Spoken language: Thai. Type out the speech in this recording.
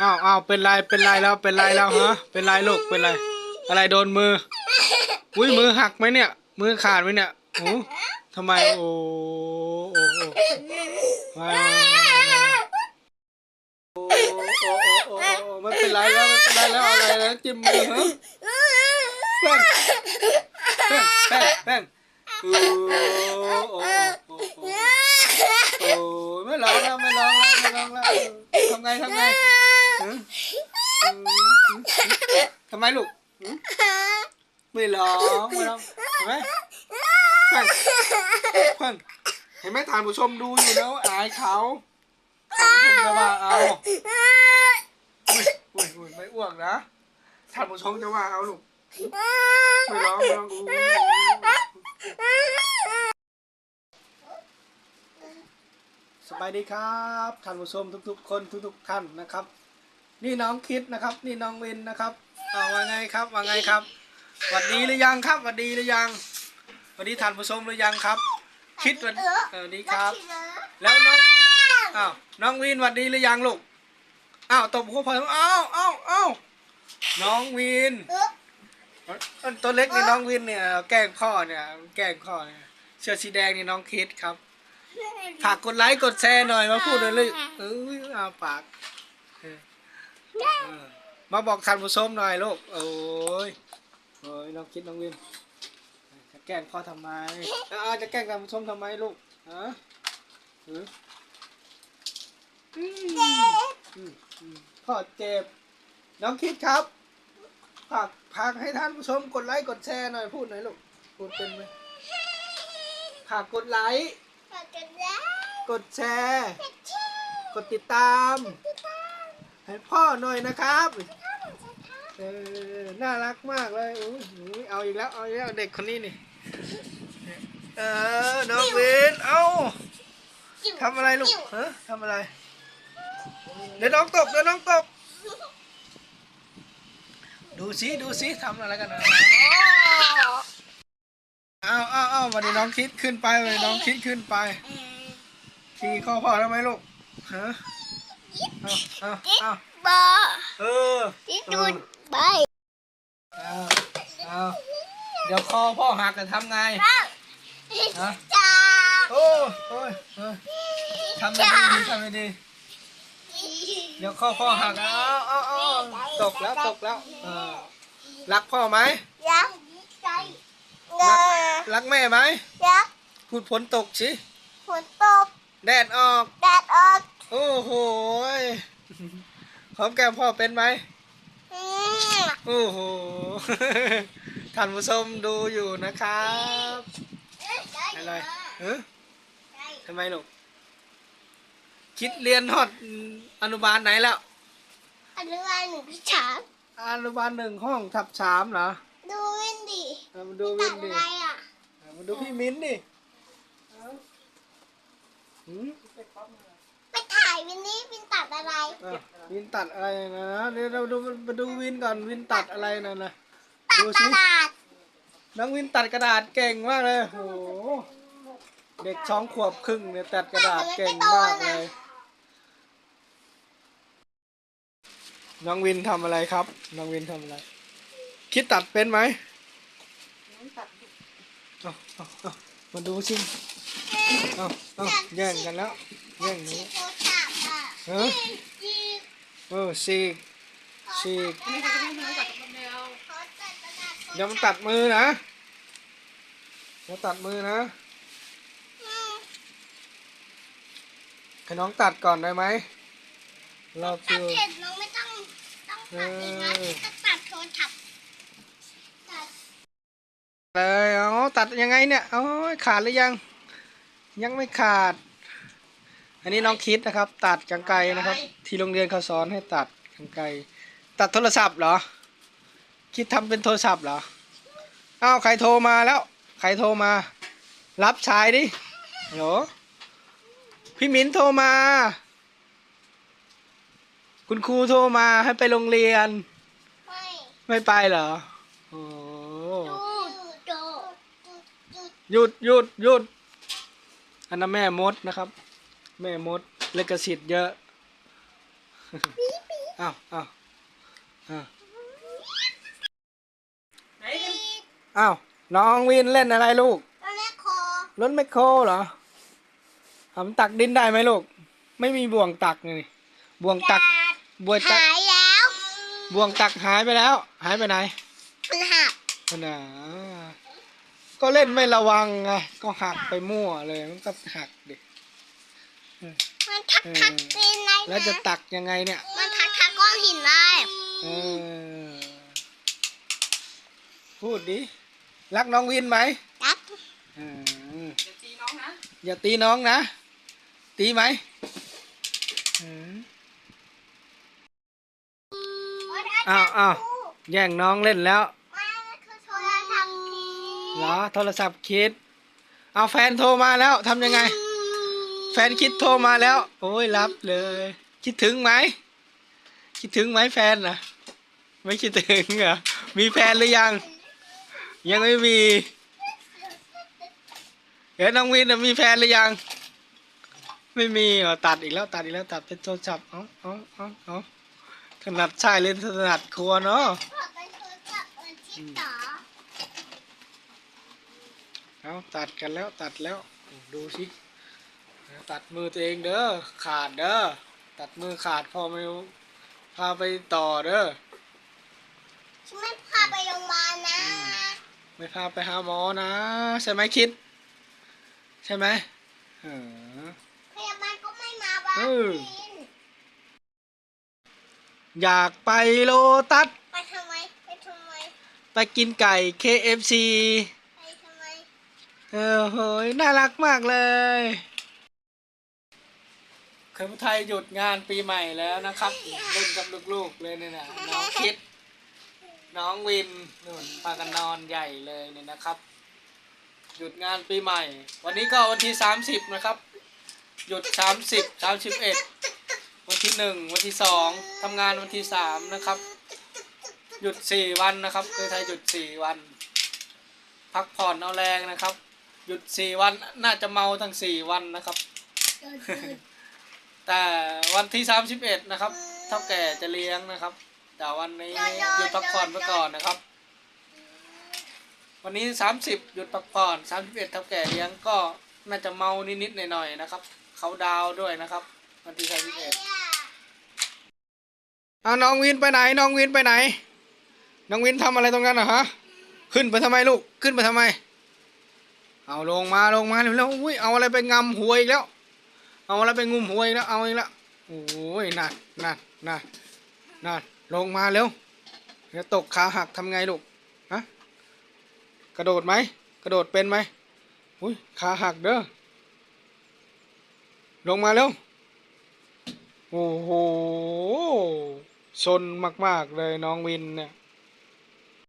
อ้าวอ้าวเป็นไรเป็นไรแล้วเป็นไรแล้วฮะเป็นไรลูกเป็นไร อะไรโดนมืออุ้ยมือหักไหมเนี่ย มือขาดไหมเนี่ยโอ้ทำไมโอ้โอ้โอ้โอ้โอ้โอ้ไม่เป็นไรแล้วไม่เป็นไรแล้วอะไรนะจิ้มมือฮะแป้งแป้งแป้งแป้งโอ้โอ้โอ้โอ้โอ้โอ้ไม่ร้องแล้วไม่ร้องแล้วไม่ร้องแล้วทำไงทำไง ทำไมลูกไม่ร้องไม่ร้องเห็นไหมเพิ่งเพิ่งเห็นไหมท่านผู้ชมดูอยู่แล้วอายเขาท่านผู้ชมจะว่าเอาอุ้ยอุ้ยไม่อ้วกนะท่านผู้ชมจะว่าเอาลูกไม่ร้องไม่ร้องสบายดีครับท่านผู้ชมทุกๆ คนทุก ๆ ท่านนะครับ นี่น้องคิดนะครับ นี่น้องวินนะครับเอาว่าไงครับว่าไงครับหวัดดีหรือยังครับหวัดดีหรือยังหวัดดีท่านผู้ชมหรือยังครับ คิดวันเออดีครับ แล้วน้องอ้าวน้องวินหวัดดีหรือยังลูกอ้าวตบหัวพออ้าวอ้าวอ้าวน้องวินตัวเล็กนี่น้องวินเนี่ยแกล้งพ่อเนี่ยแกล้งพ่อเนี่ยเสื้อสีแดงนี่น้องคิดครับฝากกดไลค์กดแชร์หน่อยมาพูดเลยเลยเอออาปาก มาบอกท่านผู้ชมหน่อยลูก โอ้ยโอ้ยน้องคิดน้องวินจะแกล้งพ่อทำไมเอ้าจะแกล้งท่านผู้ชมทำไมลูกฮะหืออืมอืมอืมพ่อเจ็บ น้องคิดครับฝากฝากให้ท่านผู้ชมกดไลค์กดแชร์หน่อยพูดหน่อยลูก พูดเป็นไหมฝากกดไลค์ กดแชร์ กดติดตาม ให้พ่อหน่อยนะครับเออน่ารักมากเลยอุ้ยอุ้ยเอาอีกแล้วเอาอีกแล้วเด็กคนนี้นี่เออน้องวินเอาทำอะไรลูกเฮะทำอะไรเดี๋ยวน้องตกเดี๋ยวน้องตก ดูสิดูสิทำอะไรกันนะเอาเอาเอาวันนี้น้องคิดขึ้นไปวันนี้น้องคิดขึ้นไปขี่ข้อพ่อแล้ไหมลูกฮะ เอาเอาเอาบอเออที่ดูดใบเอาเอาเดี๋ยวคอพ่อหักจะทำไงฮะจ้าโอ้โอ้ยทำไม่ดีทำไม่ดีเดี๋ยวข้อพ่อหักเอาเอาตกแล้วตกแล้วรักพ่อไหมรักรักแม่ไหมยักพูดฝนตกสิฝนตก แดดออก แดด โอ้โหยหอมแก้มพ่อเป็นไหมอืมโอ้โห ท่านผู้ชมดูอยู่นะครับอะไรเออทำไมลูก คิดเรียนฮอดอนุบาลไหนแล้ว อนุบาลหนึ่งพิชาอนุบาลหนึ่งห้องทับสามเหรอ ดูวินดิเอามาดูวิตัดนอะดิไรอะเอามาดูพี่มิ้นดิเอาหืมไปถ่าย วินนี่วินตัดอะไร อะวินตัดอะไรนะเดี๋ยวเราดูมาดูวินก่อนวินตัดอะไรนะนะตัดดูตสิลาดน้องวินตัดกระดาษเก่งมากเลยโอ้โหเด็กสองขวบครึ่งเนี่ยตัดกระดาษเก่งมากเลยน้องวินทำอะไรครับน้องวินทำอะไร คิดตัดเป็นไหมเอาเอาเอามาดูสิเอาเอาแย่งกันแล้วแย่งนี้โทรศัพท์อะ เออจีเออฉีกฉีกเขาตัดกระดาษอย่ามาตัดมือนะอย่าตัดมือนะอืมให้น้องตัดก่อนได้ไหมเราตัคืดอ เสร็จน้องไม่ต้องต้องตัดเองนะเออ ต้องตัดโทรศัพท์ตัดเลยเอาตัดยังไงเนี่ยโอ้ยขาดหรือยัง ยังไม่ขาด อันนี้น้องคิดนะครับ ตัดกังไกรนะครับ ที่โรงเรียนเขาสอนให้ตัดกังไกรตัดโทรศัพท์เหรอ คิดทำเป็นโทรศัพท์เหรออ้าวใครโทรมาแล้ว ใครโทรมา รับสายดิฮัลโหลพี่มิ้นโทรมา คุณครูโทรมาให้ไปโรงเรียน ไม่ไม่ไปเหรอโอ้ดูดูดูหยุดหยุดหยุดอันนั้นแม่มดนะครับ แม่มดเลกสิทธิ์เยอะออ้าวอ้าวอ้าวไหนกันอ้าวน้องวินเล่นอะไรลูกตอนแรกคอรถแมคโครเหรอทำตักดินได้ไหมลูก ไม่มีบ่วงตักนี่บ่วงตักบ่วงตัหากยแล้วบ่วงตักหายไปแล้ว หายไปไหน มันหักนั่นน่ะก็เล่นไม่ระวังไง ก็หักไปมั่วเลย มันก็หักดิ มันทักทักกินอะไรแล้วจะนะตักยังไงเนี่ย มันทักทักก้อนหินเลยเออ พูดดิ รักน้องวินไหมทักเออเดี๋ยวตีน้องนะอย่าตีน้องนะ ตีไหมเอออ้าวอ้าวแย่งน้องเล่นแล้วไม่มันคือโทรศัพท์พีเหรอ โทรศัพท์คิด เอาแฟนโทรมาแล้วทำยังไง แฟนคิดโทรมาแล้ว โอ้ยรับเลย คิดถึงไหม คิดถึงไหมแฟนนะไม่คิดถึงเหรอ มีแฟนหรือยัง ยังไม่มีเฮ้ยน้องวินมีแฟนหรือยัง ไม่มีเหรอตัดอีกแล้วตัดอีกแล้วตัดเป็นโทรศัพท์เอ้าเอ้าเอ้าเอ้าถนัดชายหรือถนัดครัวเนาะเอาตัดกันแล้วตัดแล้ว ดูสิ ตัดมือตัวเองเด้อขาดเด้อตัดมือขาดพอไม่รู้พาไปต่อเด้อฉันไม่พาไปโรงพยาบาลนะ ไม่พาไปหาหมอนะ ใช่ไหมคิด ใช่ไหมเออพยาบาลก็ไม่มาบ้านเออกินอยากไปโลตัสไปทำไมไปทำไมไปกินไก่ KFC ไปทำไมเออเฮ้ยน่ารักมากเลย เคยพุไทยหยุดงานปีใหม่แล้วนะครับเล่นกับลูกๆเลยเนี่ยนะน้องคิด น้องวินนู่นพากันนอนใหญ่เลยเนี่ยนะครับ หยุดงานปีใหม่ วันนี้ก็วันที่สามสิบนะครับ หยุดสามสิบสามสิบเอ็ดวันที่หนึ่งวันที่สองทำงานวันที่สามนะครับ หยุดสี่วันนะครับเคยไทยหยุดสี่วัน พักผ่อนเอาแรงนะครับ หยุดสี่วันน่าจะเมาทั้งสี่วันนะครับ แต่วันที่สามสิบเอ็ดนะครับ เท่าแก่จะเลี้ยงนะครับ แต่วันนี้หยุดพักผ่อนไปก่อนนะครับ วันนี้สามสิบหยุดพักผ่อนสามสิบเอ็ดเท่าแก่เลี้ยงก็น่าจะเมานิดๆหน่อยๆนะครับ เขาดาวน์ด้วยนะครับ วันที่สามสิบเอ็ดเอาน้องวินไปไหน น้องวินไปไหน น้องวินทำอะไรตรงนั้นนะฮะ ขึ้นไปทำไมลูก ขึ้นไปทำไม เอาลงมาลงมาเร็วๆอุ้ยเอาอะไรไปงำหัวอีกแล้ว เอาอะไรไปงุมหัวอีกแล้วเอาอีกแล้วโอ้ยนั่นนั่นนั่นนั่นลงมาเร็วเดี๋ยวตกขาหักทำไงลูกฮะกระโดดไหมกระโดดเป็นไหมอุ้ยขาหักเด้อลงมาเร็วโอ้โหซนมาก ๆ เลยน้องวินเนี่ย